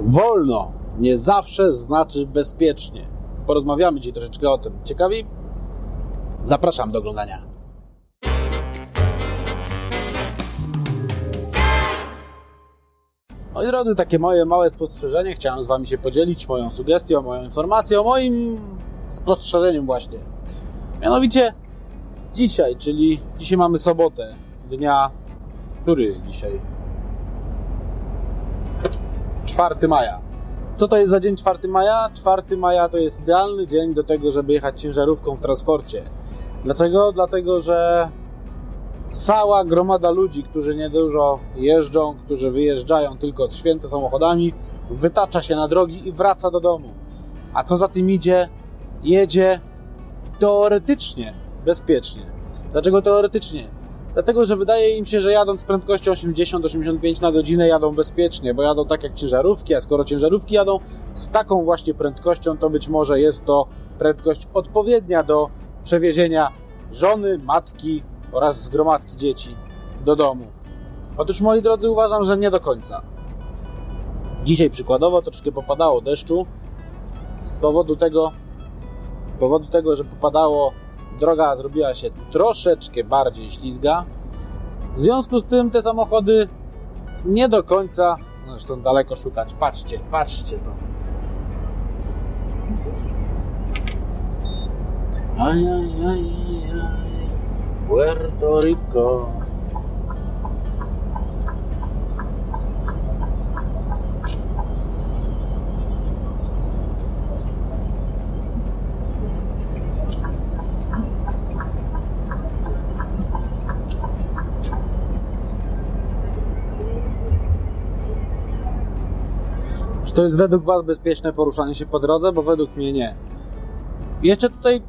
Wolno nie zawsze znaczy bezpiecznie. Porozmawiamy dzisiaj troszeczkę o tym. Ciekawi? Zapraszam do oglądania. Moi drodzy, takie moje małe spostrzeżenie. Chciałem z Wami się podzielić moją sugestią, moją informacją, moim spostrzeżeniem właśnie. Mianowicie dzisiaj, czyli dzisiaj mamy sobotę, dnia, który jest dzisiaj? 4 maja. Co to jest za dzień 4 maja? 4 maja to jest idealny dzień do tego, żeby jechać ciężarówką w transporcie. Dlaczego? Dlatego, że cała gromada ludzi, którzy niedużo jeżdżą, którzy wyjeżdżają tylko od święta samochodami, wytacza się na drogi i wraca do domu. A co za tym idzie? Jedzie teoretycznie bezpiecznie. Dlaczego teoretycznie? Dlatego, że wydaje im się, że jadąc z prędkością 80-85 na godzinę jadą bezpiecznie, bo jadą tak jak ciężarówki, a skoro ciężarówki jadą z taką właśnie prędkością, to być może jest to prędkość odpowiednia do przewiezienia żony, matki oraz zgromadki dzieci do domu. Otóż, moi drodzy, uważam, że nie do końca. Dzisiaj przykładowo troszkę popadało deszczu. Z powodu tego, z powodu tego, że popadało, droga zrobiła się troszeczkę bardziej ślizga. W związku z tym te samochody nie do końca, no zresztą daleko szukać. Patrzcie, patrzcie to. Aj, aj, aj, aj, aj. Puerto Rico. Czy to jest według Was bezpieczne poruszanie się po drodze? Bo według mnie nie. Jeszcze tutaj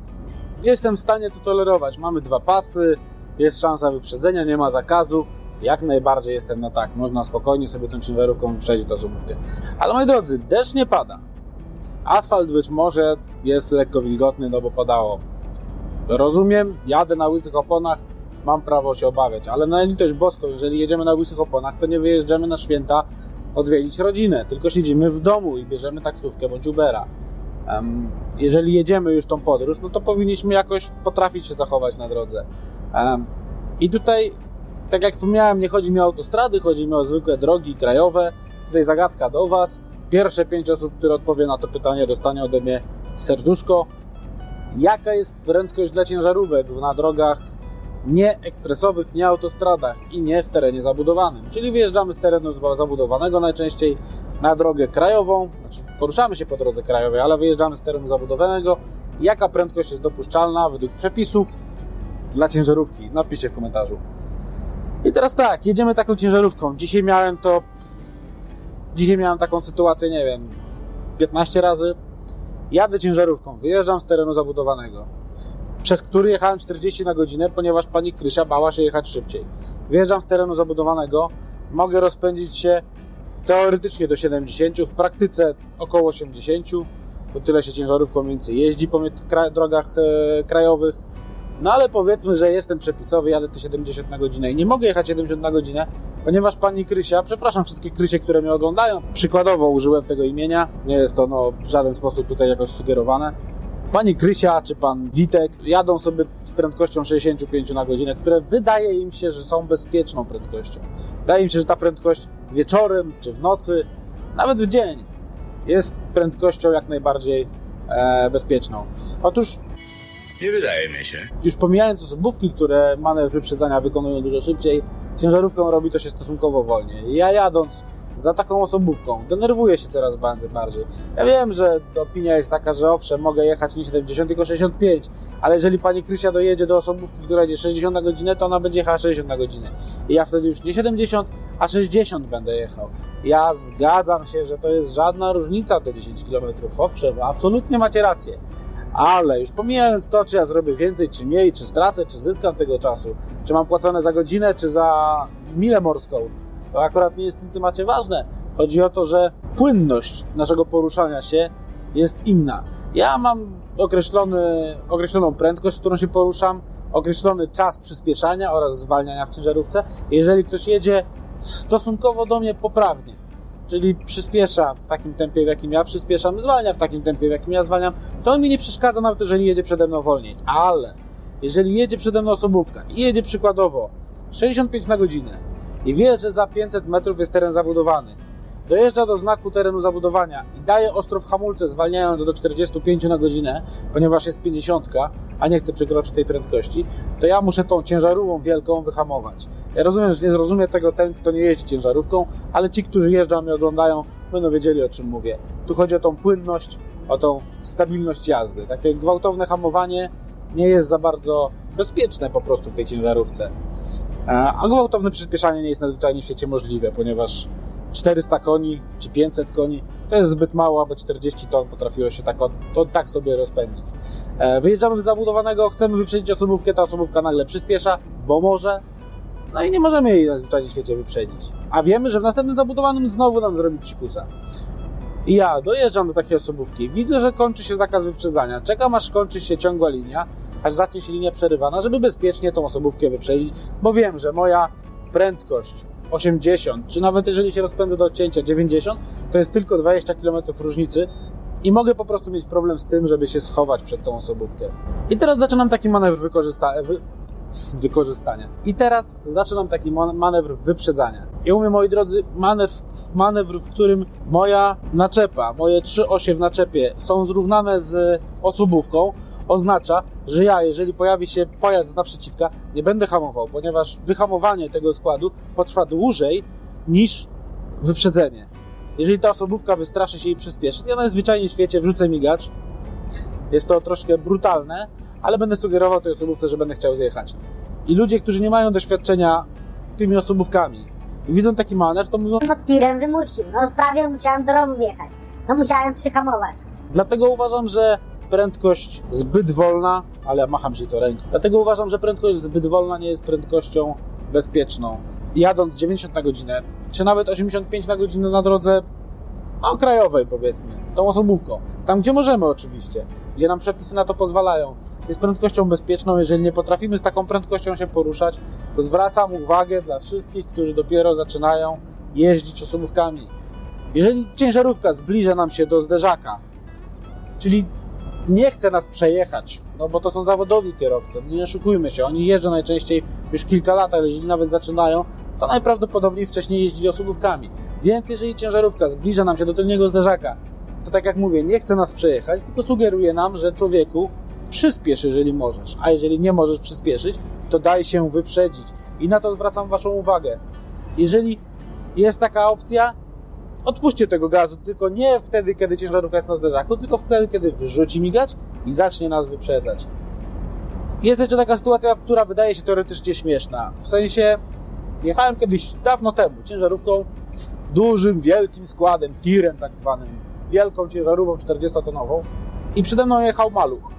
jestem w stanie to tolerować. Mamy dwa pasy, jest szansa wyprzedzenia, nie ma zakazu. Jak najbardziej jestem na tak. Można spokojnie sobie tą ciężarówką wyprzedzić do osobówkę. Ale moi drodzy, deszcz nie pada. Asfalt być może jest lekko wilgotny, no bo padało. Rozumiem, jadę na łysych oponach, mam prawo się obawiać, ale na litość boską, jeżeli jedziemy na łysych oponach, to nie wyjeżdżamy na święta odwiedzić rodzinę, tylko siedzimy w domu i bierzemy taksówkę bądź Ubera. Jeżeli jedziemy już tą podróż, no to powinniśmy jakoś potrafić się zachować na drodze. I tutaj, tak jak wspomniałem, nie chodzi mi o autostrady, chodzi mi o zwykłe drogi krajowe. Tutaj zagadka do Was. Pierwsze pięć osób, które odpowie na to pytanie, dostanie ode mnie serduszko. Jaka jest prędkość dla ciężarówek na drogach nie ekspresowych, nie autostradach i nie w terenie zabudowanym? Czyli wyjeżdżamy z terenu zabudowanego najczęściej na drogę krajową, znaczy poruszamy się po drodze krajowej, ale wyjeżdżamy z terenu zabudowanego. Jaka prędkość jest dopuszczalna według przepisów dla ciężarówki? Napiszcie w komentarzu. I teraz tak, jedziemy taką ciężarówką. Dzisiaj miałem to. Dzisiaj miałem taką sytuację, nie wiem, 15 razy. Jadę ciężarówką, wyjeżdżam z terenu zabudowanego, przez który jechałem 40 na godzinę, ponieważ pani Krysia bała się jechać szybciej. Wyjeżdżam z terenu zabudowanego, mogę rozpędzić się teoretycznie do 70, w praktyce około 80, bo tyle się ciężarówką więcej jeździ po drogach e, krajowych. No ale powiedzmy, że jestem przepisowy, jadę te 70 na godzinę i nie mogę jechać 70 na godzinę, ponieważ pani Krysia, przepraszam wszystkie Krysie, które mnie oglądają, przykładowo użyłem tego imienia, nie jest to no, w żaden sposób tutaj jakoś sugerowane. Pani Krysia czy pan Witek jadą sobie z prędkością 65 na godzinę, które wydaje im się, że są bezpieczną prędkością. Wydaje im się, że ta prędkość wieczorem czy w nocy, nawet w dzień, jest prędkością jak najbardziej e, bezpieczną. Otóż Nie wydaje mi się. już pomijając osobówki, które manewr wyprzedzania wykonują dużo szybciej, ciężarówką robi to się stosunkowo wolniej. Ja jadąc za taką osobówką denerwuję się coraz bardziej. Ja wiem, że opinia jest taka, że owszem, mogę jechać nie 70, tylko 65, ale jeżeli pani Krysia dojedzie do osobówki, która jedzie 60 na godzinę, to ona będzie jechała 60 na godzinę. I ja wtedy już nie 70, a 60 będę jechał. Ja zgadzam się, że to jest żadna różnica te 10 km. Owszem, absolutnie macie rację. Ale już pomijając to, czy ja zrobię więcej, czy mniej, czy stracę, czy zyskam tego czasu, czy mam płacone za godzinę, czy za milę morską, to akurat nie jest w tym temacie ważne. Chodzi o to, że płynność naszego poruszania się jest inna. Ja mam określony, określoną prędkość, z którą się poruszam, określony czas przyspieszania oraz zwalniania w ciężarówce. Jeżeli ktoś jedzie stosunkowo do mnie poprawnie, czyli przyspiesza w takim tempie, w jakim ja przyspieszam, zwalnia w takim tempie, w jakim ja zwalniam, to mi nie przeszkadza nawet, jeżeli jedzie przede mną wolniej. Ale jeżeli jedzie przede mną osobówka i jedzie przykładowo 65 na godzinę i wie, że za 500 metrów jest teren zabudowany, dojeżdża do znaku terenu zabudowania i daje ostro w hamulce, zwalniając do 45 na godzinę, ponieważ jest 50, a nie chce przekroczyć tej prędkości, to ja muszę tą ciężarówką wielką wyhamować. Ja rozumiem, że nie zrozumie tego ten, kto nie jeździ ciężarówką, ale ci, którzy jeżdżą i oglądają, będą wiedzieli o czym mówię. Tu chodzi o tą płynność, o tą stabilność jazdy. Takie gwałtowne hamowanie nie jest za bardzo bezpieczne po prostu w tej ciężarówce. A a gwałtowne przyspieszanie nie jest nadzwyczajnie w świecie możliwe, ponieważ 400 koni czy 500 koni to jest zbyt mało, aby 40 ton potrafiło się tak, to, tak sobie rozpędzić. E, wyjeżdżamy z zabudowanego, chcemy wyprzedzić osobówkę, ta osobówka nagle przyspiesza, bo może. No i nie możemy jej nadzwyczajnie w świecie wyprzedzić. A wiemy, że w następnym zabudowanym znowu nam zrobi psikusa. I ja dojeżdżam do takiej osobówki, widzę, że kończy się zakaz wyprzedzania, czekam aż kończy się ciągła linia, aż zacznie się linia przerywana, żeby bezpiecznie tą osobówkę wyprzedzić, bo wiem, że moja prędkość 80, czy nawet jeżeli się rozpędzę do odcięcia 90, to jest tylko 20 km różnicy i mogę po prostu mieć problem z tym, żeby się schować przed tą osobówkę. I teraz zaczynam taki manewr wykorzysta- wy- wykorzystania. I teraz zaczynam taki man- manewr wyprzedzania. I mówię, moi drodzy, manewr, manewr, w którym moja naczepa, moje trzy osie w naczepie są zrównane z osobówką, oznacza, że ja, jeżeli pojawi się pojazd z naprzeciwka, nie będę hamował, ponieważ wyhamowanie tego składu potrwa dłużej niż wyprzedzenie. Jeżeli ta osobówka wystraszy się i przyspieszy, ja najzwyczajniej w świecie wrzucę migacz. Jest to troszkę brutalne, ale będę sugerował tej osobówce, że będę chciał zjechać. I ludzie, którzy nie mają doświadczenia tymi osobówkami i widzą taki manewr, to mówią, pod tirem wymusił. No prawie musiałem do rowu wjechać. No musiałem przyhamować. Dlatego uważam, że prędkość zbyt wolna, ale macham się to ręką. Dlatego uważam, że prędkość zbyt wolna nie jest prędkością bezpieczną. Jadąc 90 na godzinę, czy nawet 85 na godzinę na drodze no, krajowej, powiedzmy, tą osobówką, tam gdzie możemy oczywiście, gdzie nam przepisy na to pozwalają, jest prędkością bezpieczną. Jeżeli nie potrafimy z taką prędkością się poruszać, to zwracam uwagę dla wszystkich, którzy dopiero zaczynają jeździć osobówkami. Jeżeli ciężarówka zbliża nam się do zderzaka, czyli nie chce nas przejechać, no bo to są zawodowi kierowcy, nie oszukujmy się, oni jeżdżą najczęściej już kilka lat, ale jeżeli nawet zaczynają, to najprawdopodobniej wcześniej jeździli osobówkami. Więc jeżeli ciężarówka zbliża nam się do tylnego zderzaka, to tak jak mówię, nie chce nas przejechać, tylko sugeruje nam, że człowieku przyspiesz, jeżeli możesz, a jeżeli nie możesz przyspieszyć, to daj się wyprzedzić. I na to zwracam Waszą uwagę. Jeżeli jest taka opcja, odpuśćcie tego gazu, tylko nie wtedy, kiedy ciężarówka jest na zderzaku, tylko wtedy, kiedy wrzuci migać i zacznie nas wyprzedzać. Jest jeszcze taka sytuacja, która wydaje się teoretycznie śmieszna. W sensie, jechałem kiedyś dawno temu ciężarówką, dużym, wielkim składem, tirem tak zwanym, wielką ciężarówką 40-tonową i przede mną jechał maluch,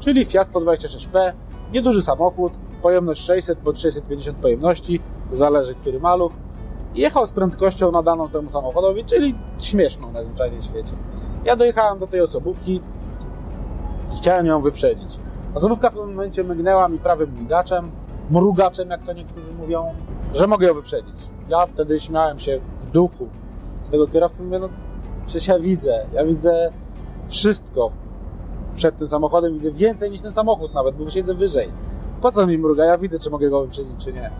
czyli Fiat 126P, nieduży samochód, pojemność 600 bądź 650 pojemności, zależy który maluch. Jechał z prędkością nadaną temu samochodowi, czyli śmieszną najzwyczajniej w świecie. Ja dojechałem do tej osobówki i chciałem ją wyprzedzić. Osobówka w tym momencie mygnęła mi prawym migaczem, mrugaczem, jak to niektórzy mówią, że mogę ją wyprzedzić. Ja wtedy śmiałem się w duchu z tego kierowcy, mówię, no przecież ja widzę, ja widzę wszystko przed tym samochodem, widzę więcej niż ten samochód nawet, bo siedzę wyżej. Po co mi mruga? Ja widzę, czy mogę go wyprzedzić, czy nie.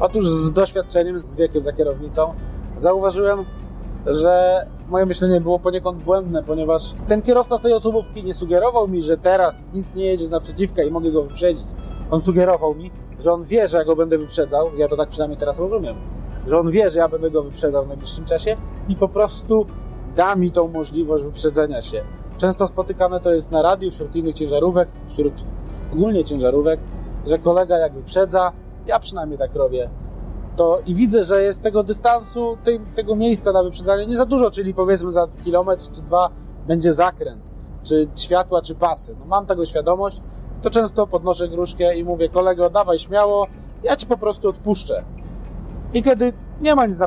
Otóż z doświadczeniem, z wiekiem za kierownicą, zauważyłem, że moje myślenie było poniekąd błędne, ponieważ ten kierowca z tej osobówki nie sugerował mi, że teraz nic nie jedzie z naprzeciwka i mogę go wyprzedzić. On sugerował mi, że on wie, że ja go będę wyprzedzał, ja to tak przynajmniej teraz rozumiem, że on wie, że ja będę go wyprzedzał w najbliższym czasie i po prostu da mi tą możliwość wyprzedzenia się. Często spotykane to jest na radiu, wśród innych ciężarówek, wśród ogólnie ciężarówek, że kolega jak wyprzedza, ja przynajmniej tak robię, to i widzę, że jest tego dystansu, tego miejsca na wyprzedzanie nie za dużo, czyli powiedzmy za kilometr czy dwa będzie zakręt, czy światła, czy pasy. No mam tego świadomość, to często podnoszę gruszkę i mówię, kolego, dawaj śmiało, ja ci po prostu odpuszczę. I kiedy nie ma nic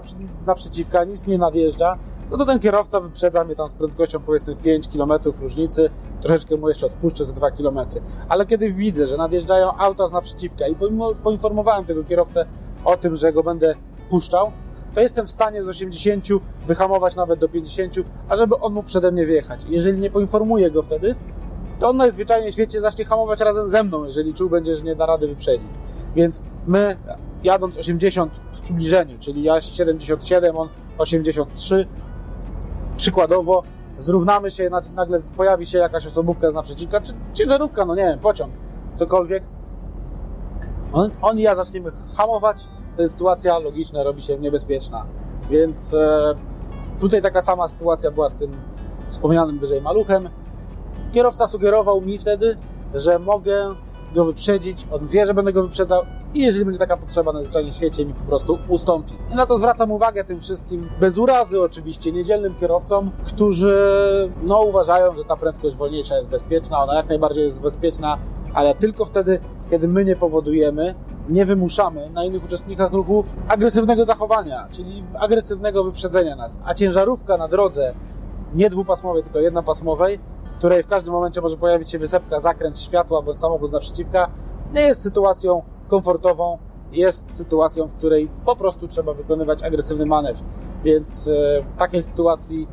naprzeciwka, nic nie nadjeżdża, no to ten kierowca wyprzedza mnie tam z prędkością powiedzmy 5 km różnicy, troszeczkę mu jeszcze odpuszczę za 2 km. Ale kiedy widzę, że nadjeżdżają auta z naprzeciwka i poinformowałem tego kierowcę o tym, że go będę puszczał, to jestem w stanie z 80 wyhamować nawet do 50, a żeby on mógł przede mnie wjechać. Jeżeli nie poinformuję go wtedy, to on najzwyczajniej w świecie zacznie hamować razem ze mną, jeżeli czuł będzie, że nie da rady wyprzedzić. Więc my, jadąc 80 w przybliżeniu, czyli ja 77, on 83, przykładowo, zrównamy się, nag- nagle pojawi się jakaś osobówka z naprzeciwka, czy ciężarówka, no nie wiem, pociąg, cokolwiek. On, on i ja zaczniemy hamować, to sytuacja logiczna, robi się niebezpieczna. Więc e, tutaj taka sama sytuacja była z tym wspomnianym wyżej maluchem. Kierowca sugerował mi wtedy, że mogę go wyprzedzić, on wie, że będę go wyprzedzał i jeżeli będzie taka potrzeba na zwyczajnym świecie, mi po prostu ustąpi. I na to zwracam uwagę tym wszystkim, bez urazy oczywiście, niedzielnym kierowcom, którzy no, uważają, że ta prędkość wolniejsza jest bezpieczna, ona jak najbardziej jest bezpieczna, ale tylko wtedy, kiedy my nie powodujemy, nie wymuszamy na innych uczestnikach ruchu agresywnego zachowania, czyli agresywnego wyprzedzenia nas. A ciężarówka na drodze nie dwupasmowej, tylko jednopasmowej, której w każdym momencie może pojawić się wysepka, zakręt światła bądź samochód naprzeciwka, nie jest sytuacją komfortową, jest sytuacją, w której po prostu trzeba wykonywać agresywny manewr. Więc e, w takiej sytuacji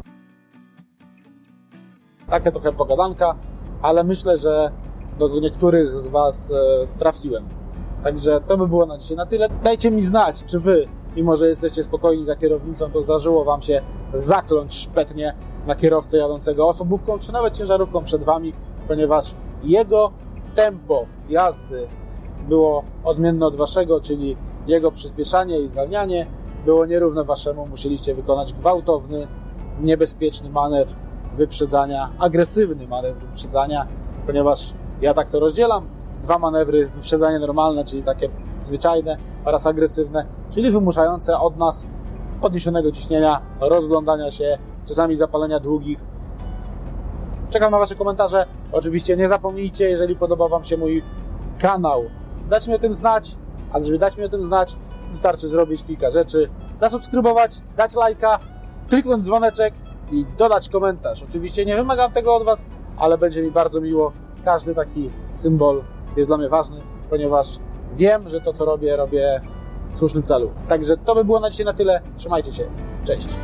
takie trochę pogadanka, ale myślę, że do niektórych z Was e, trafiłem. Także to by było na dzisiaj na tyle. Dajcie mi znać, czy Wy, mimo że jesteście spokojni za kierownicą, to zdarzyło Wam się zakląć szpetnie na kierowcę jadącego osobówką, czy nawet ciężarówką przed Wami, ponieważ jego tempo jazdy było odmienne od Waszego, czyli jego przyspieszanie i zwalnianie było nierówne Waszemu. Musieliście wykonać gwałtowny, niebezpieczny manewr wyprzedzania, agresywny manewr wyprzedzania, ponieważ ja tak to rozdzielam. Dwa manewry, wyprzedzanie normalne, czyli takie zwyczajne oraz agresywne, czyli wymuszające od nas podniesionego ciśnienia, rozglądania się, czasami zapalenia długich. Czekam na Wasze komentarze. Oczywiście nie zapomnijcie, jeżeli podoba Wam się mój kanał, dać mi o tym znać, a żeby dać mi o tym znać, wystarczy zrobić kilka rzeczy. Zasubskrybować, dać lajka, kliknąć dzwoneczek i dodać komentarz. Oczywiście nie wymagam tego od Was, ale będzie mi bardzo miło. Każdy taki symbol jest dla mnie ważny, ponieważ wiem, że to, co robię, robię w słusznym celu. Także to by było na dzisiaj na tyle. Trzymajcie się. Cześć.